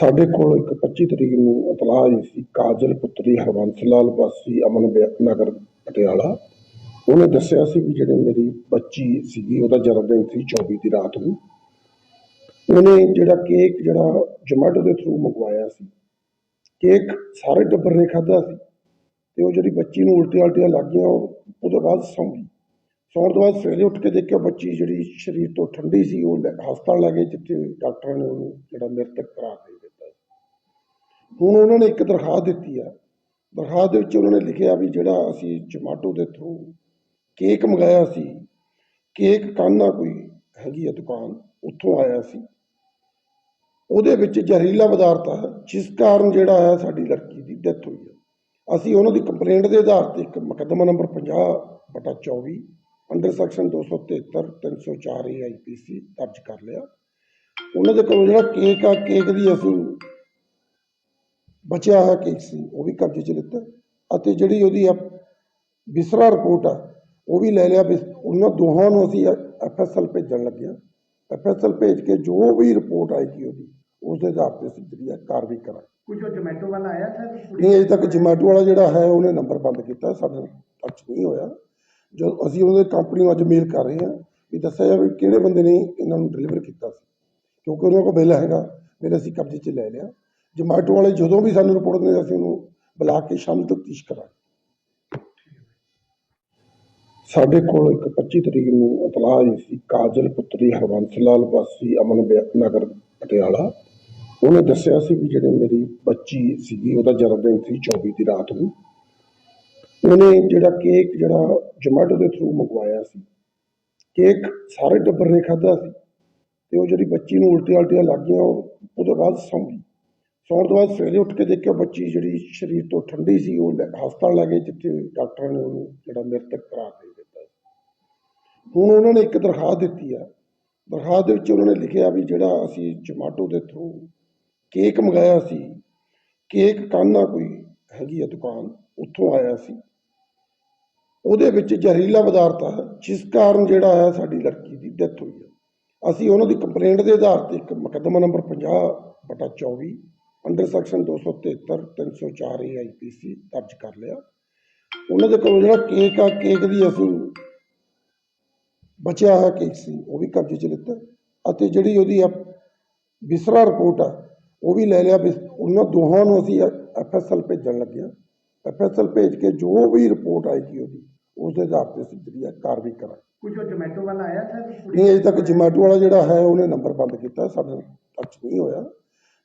ਸਾਡੇ ਕੋਲ ਇੱਕ 25 ਤਰੀਕ ਨੂੰ ਇਤਲਾਹ ਆਈ ਸੀ, ਕਾਜਲ ਪੁੱਤਰੀ ਹਰਬੰਸ ਲਾਲ ਵਾਸੀ ਅਮਨ ਵਿ- ਨਗਰ ਪਟਿਆਲਾ। ਉਹਨੇ ਦੱਸਿਆ ਸੀ ਵੀ ਜਿਹੜੇ ਮੇਰੀ ਬੱਚੀ ਸੀਗੀ, ਉਹਦਾ ਜਨਮ ਦਿਨ ਸੀ 24 ਦੀ ਰਾਤ ਨੂੰ। ਉਹਨੇ ਜਿਹੜਾ ਕੇਕ, ਜਿਹੜਾ ਜੋਮੈਟੋ ਦੇ ਥਰੂ ਮੰਗਵਾਇਆ ਸੀ, ਕੇਕ ਸਾਰੇ ਟੱਬਰ ਨੇ ਖਾਧਾ ਸੀ ਤੇ ਉਹ ਜਿਹੜੀ ਬੱਚੀ ਨੂੰ ਉਲਟੀਆਂ ਉਲਟੀਆਂ ਲੱਗ ਗਈਆਂ ਉਹਦੇ ਬਾਅਦ ਸੌਂ ਗਈ। ਸੌਣ ਤੋਂ ਬਾਅਦ ਸਵੇਰੇ ਉੱਠ ਕੇ ਦੇਖਿਆ ਬੱਚੀ ਜਿਹੜੀ ਸਰੀਰ ਤੋਂ ਠੰਡੀ ਸੀ, ਉਹ ਲੈ- ਹਸਪਤਾਲ ਲੈ ਗਏ, ਜਿੱਥੇ ਡਾਕਟਰਾਂ ਨੇ ਉਹਨੂੰ ਜਿਹੜਾ ਮ੍ਰਿਤਕ ਕਰਾਰ ਦੇ ਹੁਣ ਉਹਨਾਂ ਨੇ ਇੱਕ ਦਰਖਾਸਤ ਦਿੱਤੀ ਆ। ਦਰਖਾਸਤ ਦੇ ਵਿੱਚ ਉਹਨਾਂ ਨੇ ਲਿਖਿਆ ਵੀ ਜਿਹੜਾ ਅਸੀਂ ਜੋਮਾਟੋ ਦੇ ਥਰੂ ਕੇਕ ਮੰਗਾਇਆ ਸੀ, ਕੇਕ ਕਾਨਾ ਕੋਈ ਹੈਗੀ ਆ ਦੁਕਾਨ, ਉੱਥੋਂ ਆਇਆ ਸੀ। ਉਹਦੇ ਵਿੱਚ ਜ਼ਹਿਰੀਲਾ ਪਦਾਰਥ ਆ, ਜਿਸ ਕਾਰਨ ਜਿਹੜਾ ਹੈ ਸਾਡੀ ਲੜਕੀ ਦੀ ਡੈਥ ਹੋਈ ਹੈ ਅਸੀਂ ਉਹਨਾਂ ਦੀ ਕੰਪਲੇਂਟ ਦੇ ਆਧਾਰ ਤੇ ਇੱਕ ਮੁਕੱਦਮਾ ਨੰਬਰ 50 ਬਟਾ 24 ਅੰਡਰ ਸੈਕਸ਼ਨ 273 304 ਏ ਆਈਪੀਸੀ ਦਰਜ ਕਰ ਲਿਆ। ਉਹਨਾਂ ਦੇ ਕੋਲ ਜਿਹੜਾ ਕੇਕ ਆ, ਕੇਕ ਦੀ ਅਸੀਂ ਬਚਿਆ ਹੋਇਆ ਕੇਕ ਸੀ ਉਹ ਵੀ ਕਬਜ਼ੇ 'ਚ ਲਿੱਤਾ। ਅਤੇ ਜਿਹੜੀ ਉਹਦੀ ਵਿਸਰਾ ਰਿਪੋਰਟ ਆ ਉਹ ਵੀ ਲੈ ਲਿਆ। ਉਹਨਾਂ ਦੋਹਾਂ ਨੂੰ ਅਸੀਂ ਐਫਐਸਐਲ ਭੇਜਣ ਲੱਗੇ ਆ ਐਫਐਸਐਲ ਭੇਜ ਕੇ ਜੋ ਵੀ ਰਿਪੋਰਟ ਆਏਗੀ ਉਹਦੀ ਉਸ ਦੇ ਆਧਾਰ ਤੇ ਅਸੀਂ ਜਿਹੜੀ ਆ ਕਾਰਵਾਈ ਕਰਾਂਗੇ। ਕੁਝ ਉਹ ਜੋਮੈਟੋ ਵਾਲਾ ਆਇਆ ਸਰ ਨਹੀਂ ਅਜੇ ਤੱਕ ਜੋਮੈਟੋ ਵਾਲਾ ਜਿਹੜਾ ਹੈ ਉਹਨੇ ਨੰਬਰ ਬੰਦ ਕੀਤਾ ਸਾਡੇ ਨਾਲ ਟੱਚ ਨਹੀਂ ਹੋਇਆ। ਜੋ ਅਸੀਂ ਉਹਨਾਂ ਦੇ ਕੰਪਨੀ ਨੂੰ ਅੱਜ ਮੇਲ ਕਰ ਰਹੇ ਹਾਂ ਵੀ ਦੱਸਿਆ ਜਾਵੇ ਕਿਹੜੇ ਬੰਦੇ ਨੇ ਇਹਨਾਂ ਨੂੰ ਡਿਲੀਵਰ ਕੀਤਾ ਸੀ। ਕਿਉਂਕਿ ਉਹਨਾਂ ਕੋਲ ਬਿੱਲ ਹੈਗਾ ਬਿੱਲ ਅਸੀਂ ਕਬਜ਼ੇ 'ਚ ਲੈ ਲਿਆ। ਜੋਮੈਟੋ ਵਾਲੇ ਜਦੋਂ ਵੀ ਸਾਨੂੰ ਰਿਪੋਰਟ ਦਿੰਦੇ, ਅਸੀਂ ਉਹਨੂੰ ਬੁਲਾ ਕੇ ਸ਼ਾਮ ਤਫਤੀਸ਼ ਕਰਾਂਗੇ। ਸਾਡੇ ਕੋਲ ਇੱਕ 25 ਤਰੀਕ ਨੂੰ ਇਤਲਾਹ ਆਈ ਸੀ, ਕਾਜਲ ਪੁੱਤਰੀ ਹਰਬੰਸ ਲਾਲ ਵਾਸੀ ਅਮਨ ਵਿ- ਨਗਰ ਪਟਿਆਲਾ। ਉਹਨੇ ਦੱਸਿਆ ਸੀ ਵੀ ਜਿਹੜੇ ਮੇਰੀ ਬੱਚੀ ਸੀਗੀ, ਉਹਦਾ ਜਨਮ ਦਿਨ ਸੀ 24 ਦੀ ਰਾਤ ਨੂੰ। ਉਹਨੇ ਜਿਹੜਾ ਕੇਕ, ਜਿਹੜਾ ਜੋਮੈਟੋ ਦੇ ਥਰੂ ਮੰਗਵਾਇਆ ਸੀ, ਕੇਕ ਸਾਰੇ ਟੱਬਰ ਨੇ ਖਾਧਾ ਸੀ। ਤੇ ਉਹ ਜਿਹੜੀ ਬੱਚੀ ਨੂੰ ਉਲਟੀਆਂ ਉਲਟੀਆਂ ਲੱਗ ਗਈਆਂ, ਉਹ ਉਹਦੇ ਬਾਅਦ ਸੌਂ ਗਈ ਸੌਣ ਤੋਂ ਬਾਅਦ ਸਵੇਰੇ ਉੱਠ ਕੇ ਦੇਖਿਆ ਬੱਚੀ ਜਿਹੜੀ ਸਰੀਰ ਤੋਂ ਠੰਡੀ ਸੀ, ਉਹ ਲੈ- ਹਸਪਤਾਲ ਲੈ ਗਏ ਜਿੱਥੇ ਡਾਕਟਰਾਂ ਨੇ ਉਹਨੂੰ ਜਿਹੜਾ ਮ੍ਰਿਤਕ ਕਰਾਰ ਦੇ ਦਿੱਤਾ ਹੁਣ ਉਹਨਾਂ ਨੇ ਇੱਕ ਦਰਖਾਸਤ ਦਿੱਤੀ ਆ। ਦਰਖਾਸਤ ਦੇ ਵਿੱਚ ਉਹਨਾਂ ਨੇ ਲਿਖਿਆ ਵੀ ਜਿਹੜਾ ਅਸੀਂ ਜਮਾਟੋ ਦੇ ਥਰੂ ਕੇਕ ਮੰਗਾਇਆ ਸੀ ਕੇਕ ਕਾਨਾ ਕੋਈ ਹੈਗੀ ਆ ਦੁਕਾਨ, ਉੱਥੋਂ ਆਇਆ ਸੀ। ਉਹਦੇ ਵਿੱਚ ਜ਼ਹਿਰੀਲਾ ਪਦਾਰਥ ਹੈ ਜਿਸ ਕਾਰਨ ਜਿਹੜਾ ਹੈ ਸਾਡੀ ਲੜਕੀ ਦੀ ਡੈਥ ਹੋਈ ਹੈ ਅਸੀਂ ਉਹਨਾਂ ਦੀ ਕੰਪਲੇਂਟ ਦੇ ਆਧਾਰ ਤੇ ਇੱਕ ਮੁਕੱਦਮਾ ਨੰਬਰ 50 ਬਟਾ 24 ਅੰਡਰ ਸੈਕਸ਼ਨ 273 304 ਏ ਆਈਪੀਸੀ ਦਰਜ ਕਰ ਲਿਆ। ਉਹਨਾਂ ਦੇ ਕੋਲ ਜਿਹੜਾ ਕੇਕ ਆ ਕੇਕ ਦੀ ਅਸੀਂ ਬਚਿਆ ਹੋਇਆ ਕੇਕ ਸੀ ਉਹ ਵੀ ਕਬਜ਼ੇ 'ਚ ਲਿੱਤਾ। ਅਤੇ ਜਿਹੜੀ ਉਹਦੀ ਵਿਸਰਾ ਰਿਪੋਰਟ ਆ ਉਹ ਵੀ ਲੈ ਲਿਆ। ਉਹਨਾਂ ਦੋਹਾਂ ਨੂੰ ਅਸੀਂ ਐਫਐਸਐਲ ਭੇਜਣ ਲੱਗੇ ਆ ਐਫਐਸਐਲ ਭੇਜ ਕੇ ਜੋ ਵੀ ਰਿਪੋਰਟ ਆਏਗੀ ਉਹਦੀ ਉਸ ਦੇ ਆਧਾਰ ਤੇ ਅਸੀਂ ਜਿਹੜੀ ਕਾਰਵਾਈ ਕਰਾਂਗੇ। ਕੁਝ ਉਹ ਜੋਮੈਟੋ ਵਾਲਾ ਆਇਆ ਸਰ ਨਹੀਂ ਅਜੇ ਤੱਕ ਜੋਮੈਟੋ ਵਾਲਾ ਜਿਹੜਾ ਹੈ ਉਹਨੇ ਨੰਬਰ ਬੰਦ ਕੀਤਾ। ਸਾਡੇ ਨਾਲ ਟੱਚ ਨਹੀਂ ਹੋਇਆ।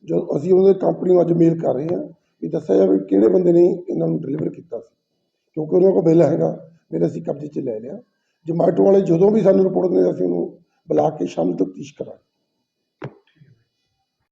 ਜੋ ਅਸੀਂ ਉਹਨਾਂ ਦੇ ਕੰਪਨੀ ਨੂੰ ਅੱਜ ਮੇਲ ਕਰ ਰਹੇ ਹਾਂ ਵੀ ਦੱਸਿਆ ਜਾਵੇ ਕਿਹੜੇ ਬੰਦੇ ਨੇ ਇਹਨਾਂ ਨੂੰ ਡਿਲੀਵਰ ਕੀਤਾ ਸੀ। ਕਿਉਂਕਿ ਉਹਨਾਂ ਕੋਲ ਬਿੱਲ ਹੈਗਾ, ਬਿੱਲ ਅਸੀਂ ਕਬਜ਼ੇ 'ਚ ਲੈ ਲਿਆ। ਜੋਮੈਟੋ ਵਾਲੇ ਜਦੋਂ ਵੀ ਸਾਨੂੰ ਰਿਪੋਰਟ ਦਿੰਦੇ ਅਸੀਂ ਉਹਨੂੰ ਬੁਲਾ ਕੇ ਸ਼ਾਮ ਨੂੰ ਤਫਤੀਸ਼ ਕਰਾਂਗੇ।